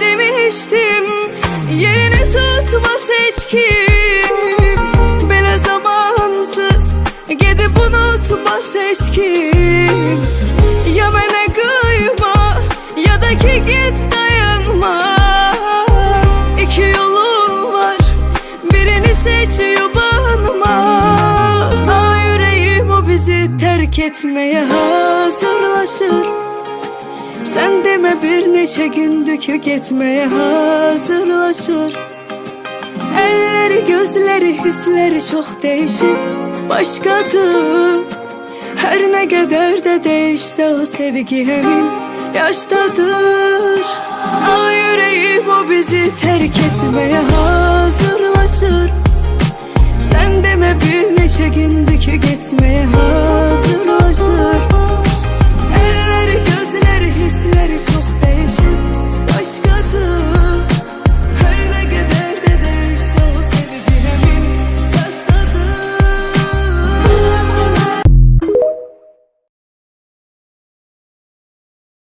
demiştim. Yerini tutma seçkim Bela zamansız Gidip unutma seçkim Ya bana kıyma Ya da ki git dayanma. İki yolun var Birini seç yubanma Aa, yüreğim o bizi terk etmeye hazırlaşır Deme bir neçe gündük gitmeye hazırlaşır. Elleri gözleri hisleri çok değişip başkadır Her ne kadar da değişse o sevgi hemin yaştadır. Aa, yüreğim o bizi terk etmeye hazırlaşır